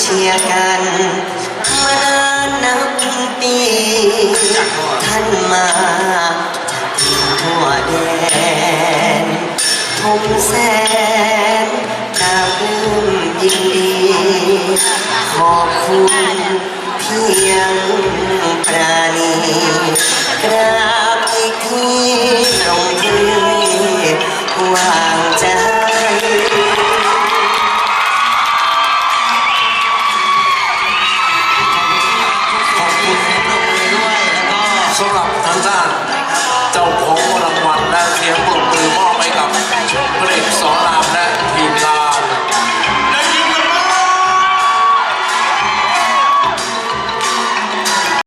เชียร์กันมานานนับปี ท่านมาจากทั่วแดนทมแสนดาวปลื้มยินดี ขอบคุณ สำหรับทางด้านเจ้าของ